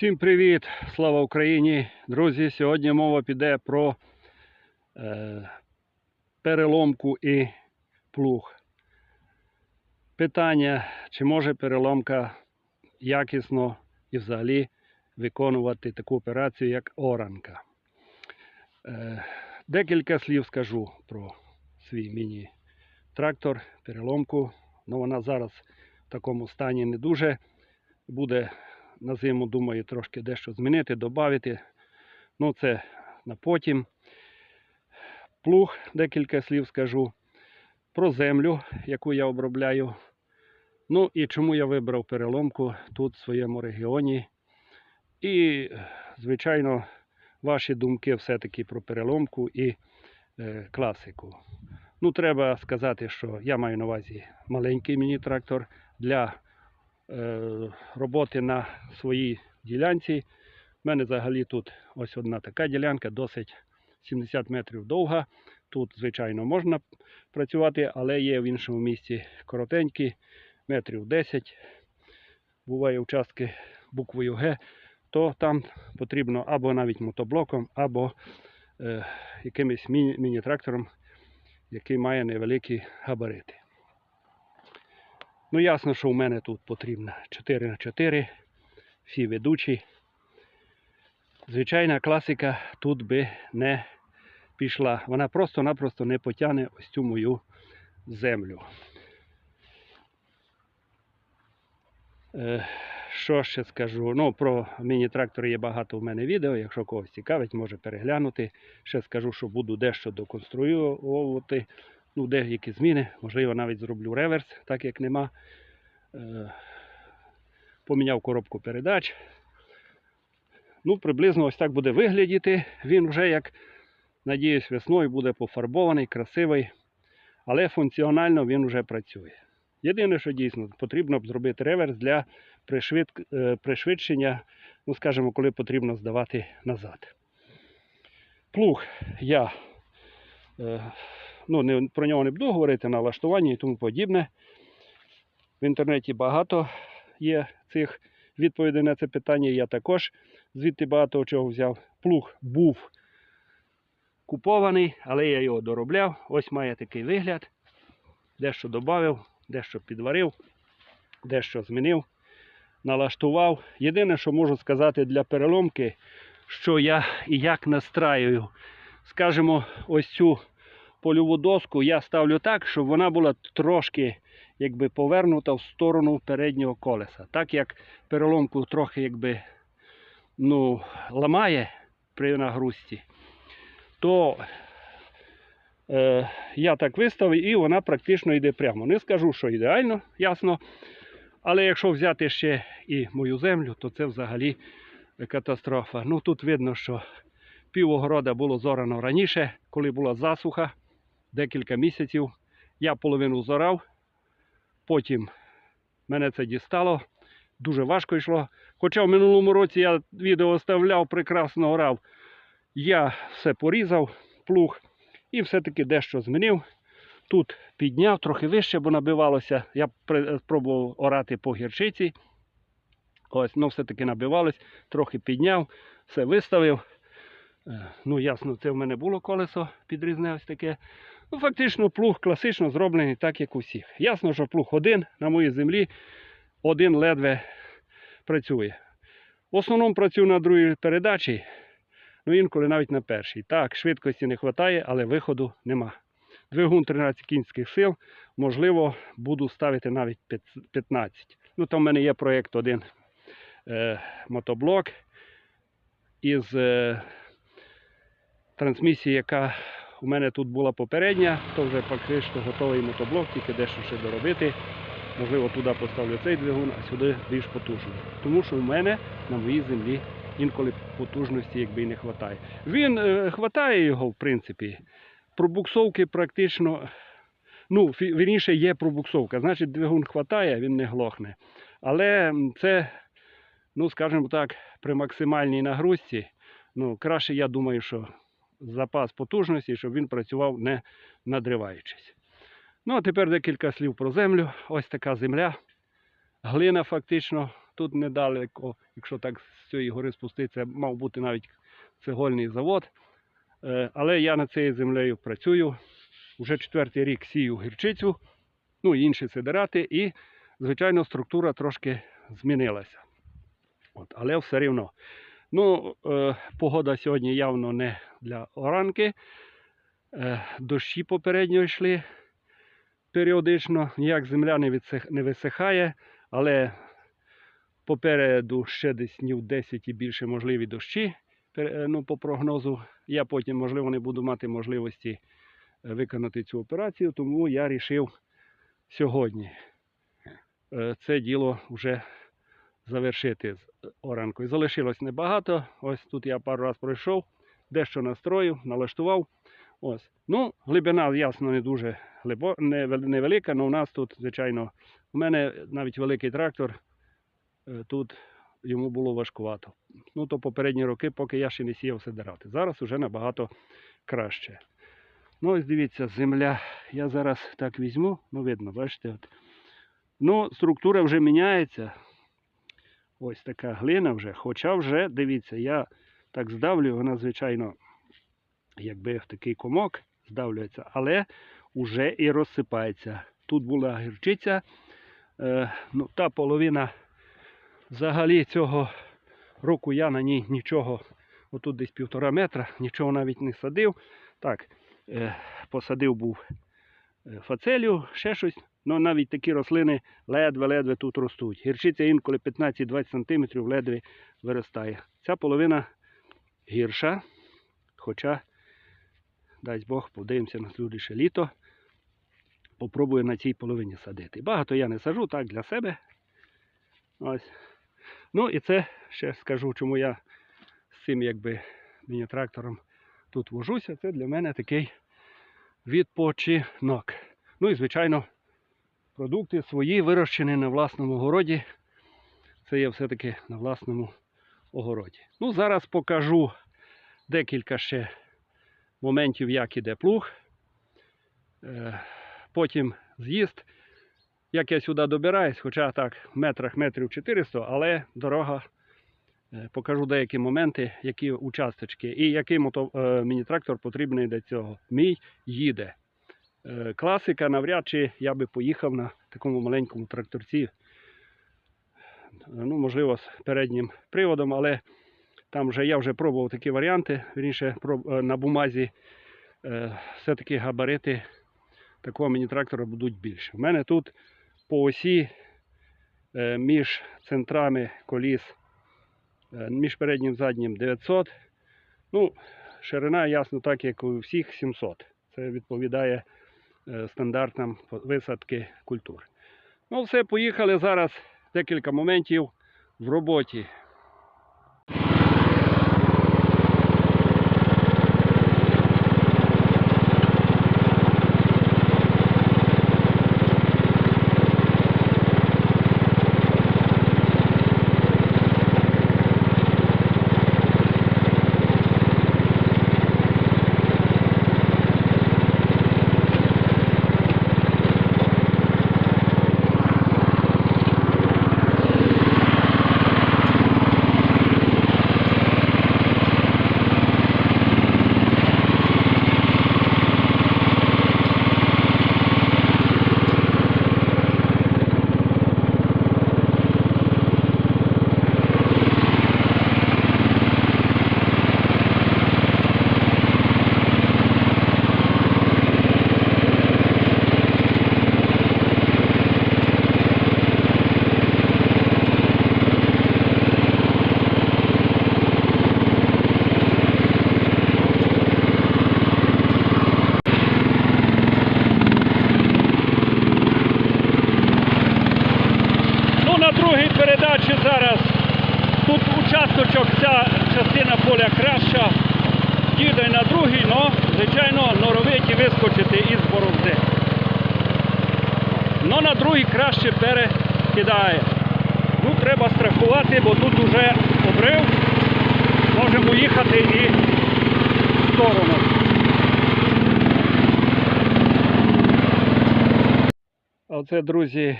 Всім привіт! Слава Україні! Друзі! Сьогодні мова піде про е, переломку і плуг. Питання, чи може переломка якісно і взагалі виконувати таку операцію, як оранка. Е, декілька слів скажу про свій міні-трактор, переломку. Ну, вона зараз в такому стані не дуже. Буде на зиму, думаю, трошки дещо змінити, додати. Ну, це на потім. Плуг, декілька слів скажу. Про землю, яку я обробляю. Ну і чому я вибрав переломку тут, в своєму регіоні. І, звичайно, ваші думки все-таки про переломку і е, класику. Ну, треба сказати, що я маю на увазі маленький міні-трактор для роботи на своїй ділянці. У мене взагалі тут ось одна така ділянка, досить 70 метрів довга. Тут, звичайно, можна працювати, але є в іншому місці коротенькі, метрів 10. Буває участки буквою Г, то там потрібно або навіть мотоблоком, або е, якимось міні- міні-трактором, який має невеликі габарити. Ну, ясно, що в мене тут потрібно 4 на 4 всі ведучі. Звичайна класика тут би не пішла. Вона просто-напросто не потягне ось цю мою землю. Е, що ще скажу? Ну, про міні-трактор є багато в мене відео. Якщо когось цікавить, може переглянути. Ще скажу, що буду дещо доконструювати. Ну, деякі зміни. Можливо, навіть зроблю реверс, так як нема. Е, поміняв коробку передач. Ну, приблизно ось так буде виглядіти. Він вже, як надіюсь, весною буде пофарбований, красивий, але функціонально він вже працює. Єдине, що дійсно потрібно б зробити реверс для е, пришвидшення, ну, скажімо, коли потрібно здавати назад. Плуг я е, ну, не, про нього не буду говорити, налаштування і тому подібне. В інтернеті багато є цих відповідей на це питання. Я також звідти багато чого взяв. Плуг був купований, але я його доробляв. Ось має такий вигляд. Дещо додав, дещо підварив, дещо змінив, налаштував. Єдине, що можу сказати для переломки, що я і як настраюю, скажімо, ось цю польову доску я ставлю так, щоб вона була трошки якби повернута в сторону переднього колеса. Так як переломку трохи якби ну, ламає при нагрузці, то е, я так виставив і вона практично йде прямо. Не скажу, що ідеально, ясно. Але якщо взяти ще і мою землю, то це взагалі катастрофа. Ну тут видно, що пів огорода було зорано раніше, коли була засуха, декілька місяців. Я половину зорав, потім мене це дістало, дуже важко йшло. Хоча в минулому році я відео оставляв, прекрасно орав. Я все порізав, плуг, і все-таки дещо змінив. Тут підняв трохи вище, бо набивалося. Я спробував орати по гірчиці. Ось, ну все-таки набивалось, трохи підняв, все виставив. Е, Ну, ясно, це в мене було колесо підрізне ось таке. Ну, фактично, плуг класично зроблений так, як у всіх. Ясно, що плуг один на моїй землі, один ледве працює. В основному працюю на другій передачі, ну інколи навіть на першій. Так, швидкості не вистачає, але виходу нема. Двигун 13 кінських сил, можливо, буду ставити навіть 15. Ну, там в мене є проєкт один е, мотоблок із е, трансмісії, яка у мене тут була попередня, то вже фактично готовий мотоблок, тільки дещо ще доробити. Можливо, туди поставлю цей двигун, а сюди більш потужний. Тому що в мене на моїй землі інколи потужності якби і не вистачає. Він е, хватає його, в принципі. Пробуксовки практично, ну, вірніше, є пробуксовка. Значить, двигун хватає, він не глохне. Але це, ну, скажімо так, при максимальній нагрузці, ну, краще, я думаю, що запас потужності, щоб він працював не надриваючись. Ну, а тепер декілька слів про землю. Ось така земля. Глина фактично тут недалеко, якщо так з цієї гори спуститися, мав бути навіть цегольний завод. Е, Але я над цією землею працюю. Уже четвертий рік сію гірчицю, ну і інші сидирати, і, звичайно, структура трошки змінилася. От, але все рівно. Ну, е, погода сьогодні явно не для оранки. Е, дощі попередньо йшли періодично, ніяк земля не, висихає, але попереду ще десь днів 10 і більше можливі дощі. е, Ну, по прогнозу. Я потім, можливо, не буду мати можливості е, виконати цю операцію, тому я вирішив сьогодні е, це діло вже завершити з оранкою. Залишилось небагато. Ось тут я пару разів пройшов, дещо настроїв, налаштував. Ось. Ну, глибина, ясно, не дуже глибо, не, невелика, але у нас тут, звичайно, у мене навіть великий трактор, е, тут йому було важкувато. Ну, то попередні роки, поки я ще не сіяв сидирати. Зараз вже набагато краще. Ну, ось дивіться, земля. Я зараз так візьму, ну видно, бачите. От. Ну, структура вже міняється. Ось така глина вже. Хоча вже, дивіться, я так здавлю, вона, звичайно, якби в такий комок здавлюється, але вже і розсипається. Тут була гірчиця. Е, ну, та половина взагалі цього року я на ній нічого, отут десь півтора метра, нічого навіть не садив. Так, е, посадив був е, фацелію, ще щось. Ну, навіть такі рослини ледве-ледве тут ростуть. Гірчиця інколи 15-20 см ледве виростає. Ця половина гірша, хоча, дасть Бог, подивимося на слідуще літо. Попробую на цій половині садити. Багато я не сажу, так, для себе. Ось. Ну і це ще скажу, чому я з цим якби міні-трактором тут вожуся. Це для мене такий відпочинок. Ну і, звичайно, продукти свої вирощені на власному городі. Це є все-таки на власному огороді. Ну, зараз покажу декілька ще моментів, як іде плуг. Е, Потім з'їзд. Як я сюди добираюсь, хоча так, в метрах метрів 400, але дорога. е, Покажу деякі моменти, які участочки і який мото, е, міні-трактор потрібний для цього. Мій їде. Е, класика, навряд чи я би поїхав на такому маленькому тракторці. Ну, можливо, з переднім приводом, але там вже я вже пробував такі варіанти. Вірніше, е, на бумазі е, все-таки габарити такого міні-трактора будуть більше. У мене тут по осі між центрами коліс, між переднім і заднім 900. Ну, ширина, ясно, так, як у всіх 700. Це відповідає стандартам по- висадки культур. Ну, все, поїхали зараз декілька моментів в роботі. Ну, на другій передачі зараз тут участочок, ця частина поля краща. Їде на другий, але, звичайно, норовиті вискочити із борозди. Но на другий краще перекидає. Ну, треба страхувати, бо тут уже обрив. Можемо їхати і в сторону. Оце, друзі,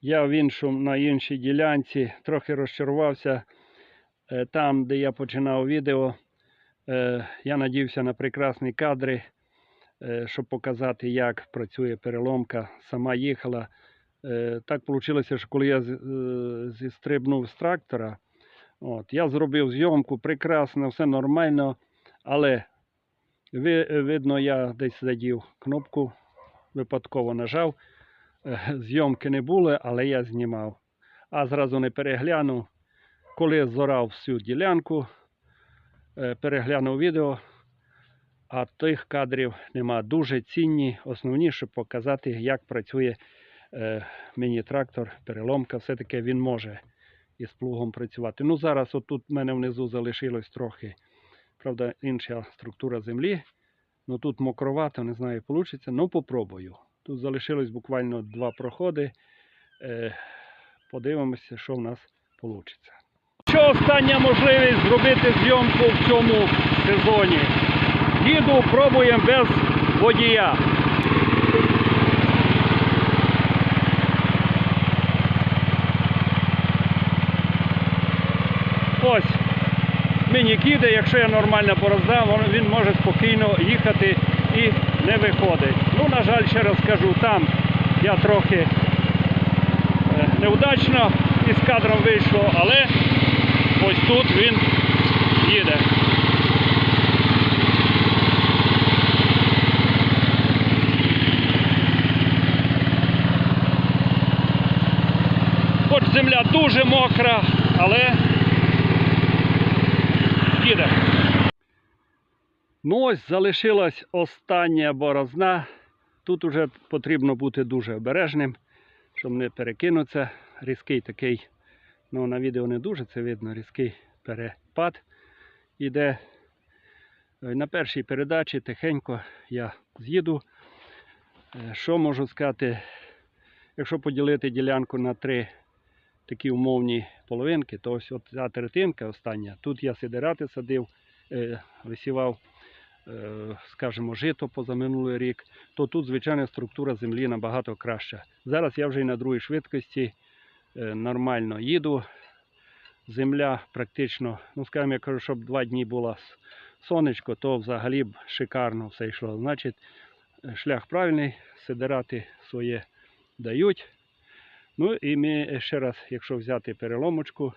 Я в іншому, на іншій ділянці трохи розчарувався. Е, Там, де я починав відео, е, я надівся на прекрасні кадри, е, щоб показати, як працює переломка. Сама їхала. Так вийшло, що коли я зістрибнув з трактора, от, я зробив зйомку прекрасно, все нормально, але видно, я десь задів кнопку, випадково нажав. Зйомки не було, але я знімав. А зразу не переглянув. Коли зорав всю ділянку, е, переглянув відео, а тих кадрів нема. Дуже цінні, основні, щоб показати, як працює е, міні-трактор, переломка. Все-таки він може із плугом працювати. Ну, зараз отут в мене внизу залишилось трохи, правда, інша структура землі. Ну тут мокровато, не знаю, вийде. Ну, попробую. Тут залишилось буквально два проходи. Е, подивимося, що в нас вийде. Що остання можливість зробити зйомку в цьому сезоні? Їду, пробуємо без водія. Ось мені киде, якщо я нормально пороздав, він- він може спокійно їхати і не виходить. Ну, на жаль, ще раз кажу, там я трохи е, неудачно із кадром вийшло, але ось тут він їде. Хоч земля дуже мокра, але їде. Ну ось залишилась остання борозна. Тут уже потрібно бути дуже обережним, щоб не перекинутися. Різкий такий, ну на відео не дуже це видно, різкий перепад іде. Е, На першій передачі тихенько я з'їду. Е, Що можу сказати? Якщо поділити ділянку на три такі умовні половинки, то ось ця третинка остання, тут я сидирати садив, е, висівав, скажімо, жито позаминулий рік, то тут, звичайно, структура землі набагато краща. Зараз я вже і на другій швидкості нормально їду. Земля практично, ну скажімо, я кажу, щоб два дні було сонечко, то взагалі б шикарно все йшло. Значить, е, шлях правильний, сидирати своє дають. Ну і ми ще раз, якщо взяти переломочку,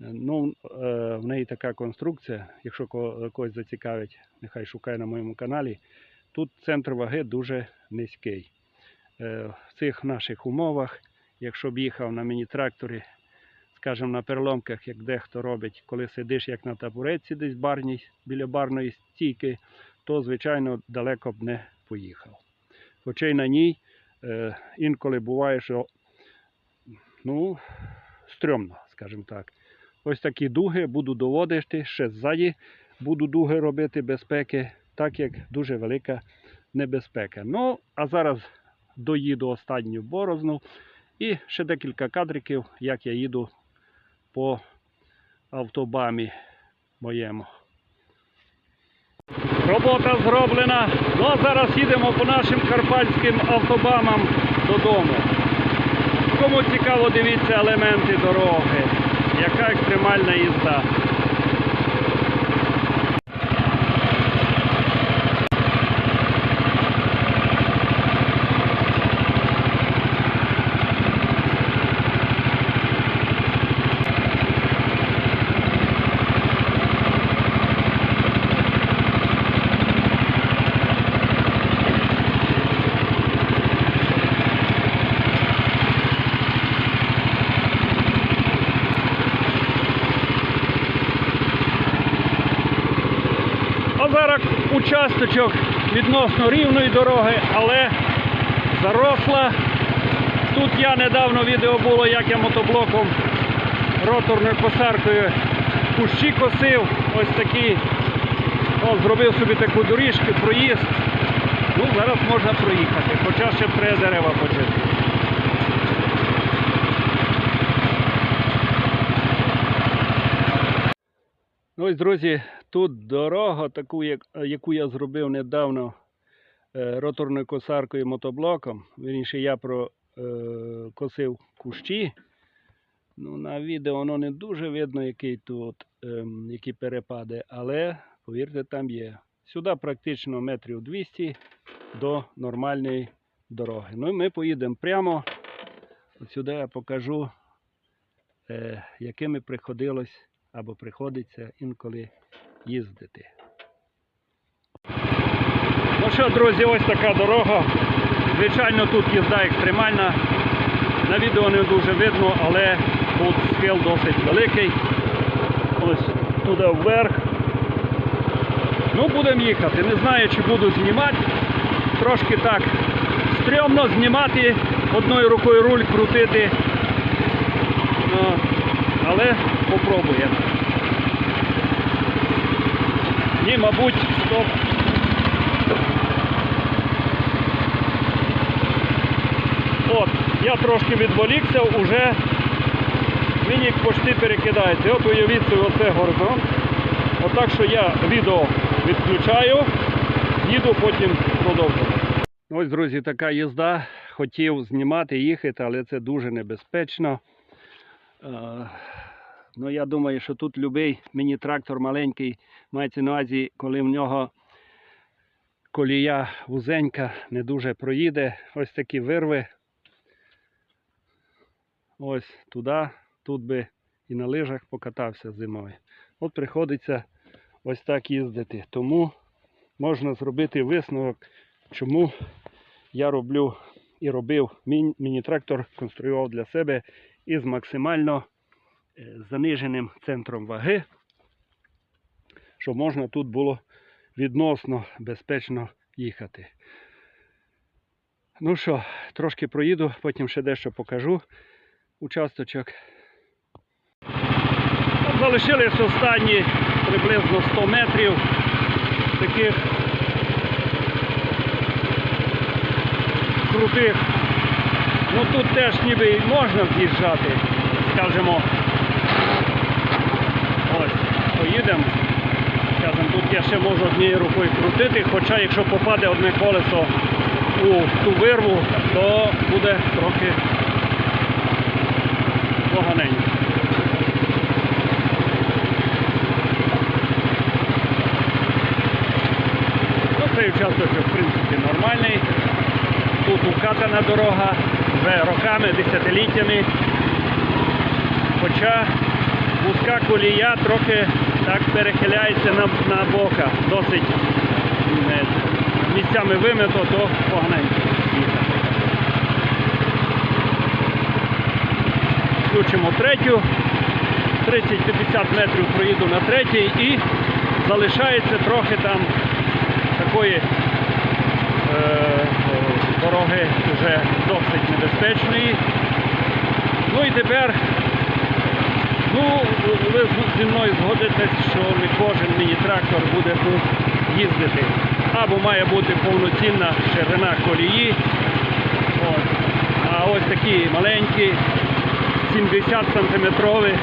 е, ну, е, в неї така конструкція, якщо ко- когось зацікавить, нехай шукає на моєму каналі. Тут центр ваги дуже низький. Е, В цих наших умовах, якщо б їхав на міні-тракторі, скажімо, на переломках, як дехто робить, коли сидиш як на табуретці десь барній, біля барної стійки, то, звичайно, далеко б не поїхав. Хоча й на ній е, інколи буває, що ну, стрьомно, скажімо так. Ось такі дуги буду доводити ще ззаді, буду дуги робити безпеки, так як дуже велика небезпека. Ну, а зараз доїду останню борозну і ще декілька кадриків, як я їду по автобамі моєму. Робота зроблена. Ну а зараз їдемо по нашим карпатським автобамам додому. Кому цікаво, дивіться елементи дороги. Яка екстремальна їзда. А зараз участочок відносно рівної дороги, але заросла. Тут я недавно відео було, як я мотоблоком роторною косаркою кущі косив. Ось такі. О, зробив собі таку доріжку, проїзд. Ну, зараз можна проїхати, хоча ще треба дерева почати. Ну ось, друзі, тут дорога, таку, яку я зробив недавно роторною косаркою і мотоблоком. Вірніше, я про е, кущі. Ну, на відео воно не дуже видно, який тут, ем, які перепади, але повірте, там є. Сюди практично метрів 200 до нормальної дороги. Ну ми поїдемо прямо. От сюди я покажу, е, якими приходилось або приходиться інколи їздити. Ну що, друзі, ось така дорога. Звичайно, тут їзда екстремальна. На відео не дуже видно, але тут схил досить великий. Ось туди вверх. Ну, будемо їхати. Не знаю, чи буду знімати. Трошки так стрьомно знімати, одною рукою руль крутити. Ну, але попробуємо. Ні, мабуть, стоп. От, я трошки відволікся, уже мінік почти перекидається. От уявіть оце горизонт. Отак що я відео відключаю, їду, потім продовжую. Ось, друзі, така їзда. Хотів знімати, їхати, але це дуже небезпечно. Е, Ну, я думаю, що тут любий міні-трактор маленький мається на увазі, коли в нього колія вузенька, не дуже проїде. Ось такі вирви. Ось туди, тут би і на лижах покатався зимою. От приходиться ось так їздити. Тому можна зробити висновок, чому я роблю і робив міні-трактор, конструював для себе із максимально е, заниженим центром ваги, щоб можна тут було відносно безпечно їхати. Ну що, трошки проїду, потім ще дещо покажу. Участочок. От Залишились останні приблизно 100 метрів таких крутих. Ну тут теж ніби можна з'їжджати, скажімо. Ось, поїдемо. Скажімо, тут я ще можу однією рукою крутити, хоча якщо попаде одне колесо у ту вирву, то буде трохи поганенько. Ну, цей участок, в принципі, нормальний. Тут укатана дорога вже роками, десятиліттями. Хоча вузька колія трохи так перехиляється на, на бока. Досить е, місцями вимито, то поганенько Включимо третю. 30-50 метрів проїду на третій і залишається трохи там такої е, дороги вже досить небезпечної. Ну і тепер, ну, ви зі мною згодитесь, що не кожен міні-трактор буде тут їздити. Або має бути повноцінна ширина колії. От. А ось такі маленькі, 70 сантиметрові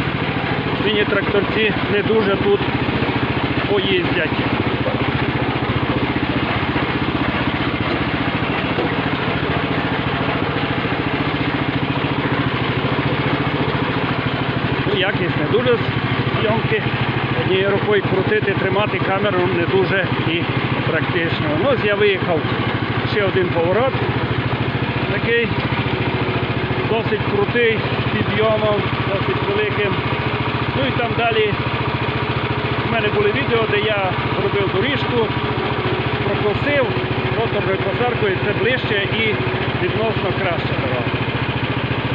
міні-тракторці не дуже тут поїздять. Ну, якість не дуже зйомки. Однією рукою крутити, тримати камеру не дуже і практично. Ну, ось я виїхав ще один поворот. Такий досить крутий, підйомом, досить великим. Ну і там далі в мене були відео, де я зробив доріжку, прокосив роторною косаркою, це ближче і відносно краща дорога.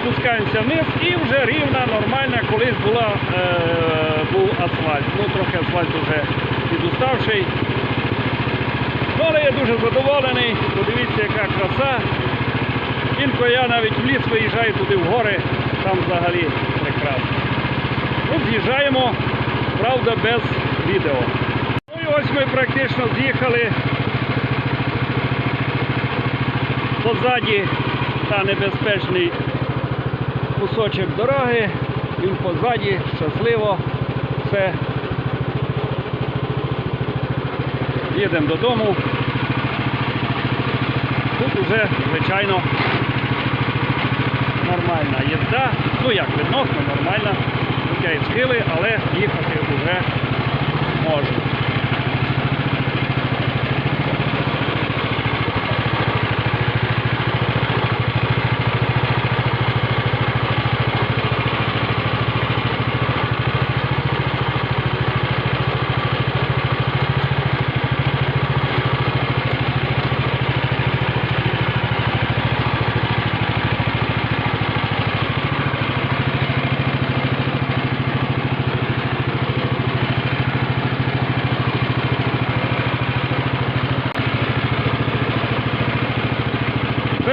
Спускаємося вниз і вже рівна, нормальна, колись була, е, був асфальт. Ну, трохи асфальт вже підуставший. Ну, але я дуже задоволений. Подивіться, яка краса. Інколи я навіть в ліс виїжджаю туди в гори, там взагалі прекрасно. Ну, з'їжджаємо, правда, без відео. Ну і ось ми практично з'їхали позаді та небезпечний кусочок дороги, він позаді, щасливо, все. Їдемо додому. Тут уже, звичайно, нормальна їзда. Ну як відносно нормальна, Окей, схили, але їхати вже можу.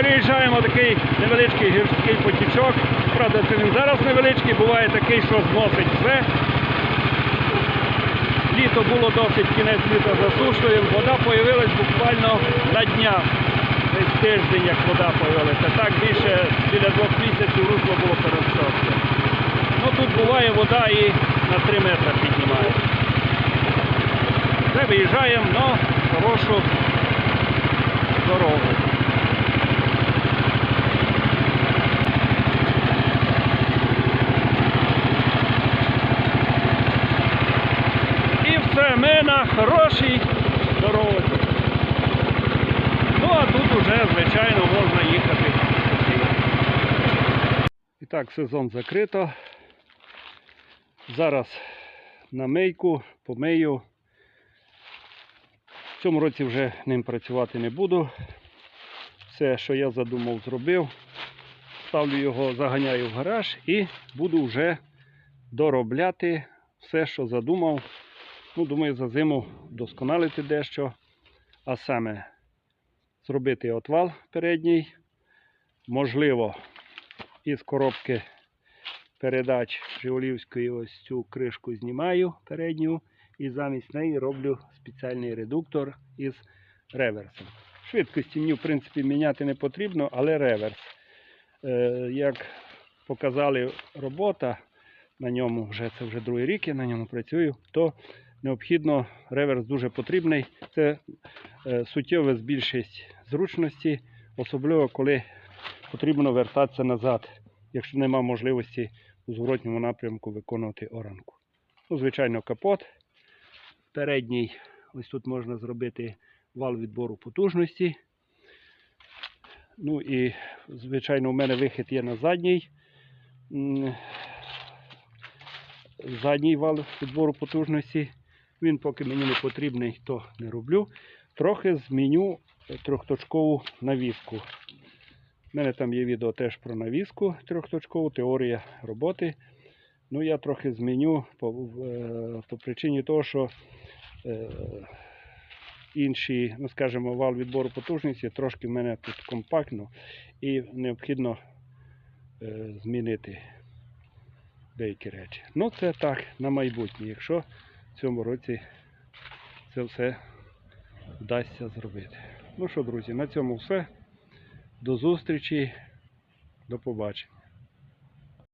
Переїжджаємо такий невеличкий гірський потічок. Правда, це він зараз невеличкий, буває такий, що зносить все. Літо було досить кінець літа засушливим. Вода з'явилась буквально на днях. Десь тиждень, як вода з'явилася. Так більше біля двох місяців русло було пересохло. Ну тут буває вода і на 3 метри піднімає. Вже виїжджаємо на хорошу дорогу. І все, ми на хорошій дорозі. Ну а тут уже, звичайно, можна їхати. І так, сезон закрито. Зараз на мийку, помию. В цьому році вже ним працювати не буду. Все, що я задумав, зробив. Ставлю його, заганяю в гараж і буду вже доробляти все, що задумав. Ну, думаю, за зиму вдосконалити дещо. А саме зробити отвал передній. Можливо, із коробки передач Жигулівської ось цю кришку знімаю передню і замість неї роблю спеціальний редуктор із реверсом. Швидкості мені, в принципі, міняти не потрібно, але реверс. Е, як показали робота, на ньому вже це вже другий рік я на ньому працюю, то необхідно реверс дуже потрібний. Це е, суттєво збільшить зручності, особливо коли потрібно вертатися назад, якщо нема можливості у зворотньому напрямку виконувати оранку. Ну, звичайно, капот. Передній, ось тут можна зробити вал відбору потужності. Ну і, звичайно, у мене вихід є на задній. Задній вал відбору потужності. Він поки мені не потрібний, то не роблю. Трохи зміню трьохточкову навіску. У мене там є відео теж про навіску трьохточкову, теорія роботи. Ну, я трохи зміню по, е, по причині того, що е, інші, ну скажімо, вал відбору потужності трошки в мене тут компактно і необхідно е, змінити деякі речі. Ну, це так, на майбутнє, якщо в цьому році це все вдасться зробити. Ну що, друзі, на цьому все. До зустрічі, до побачення.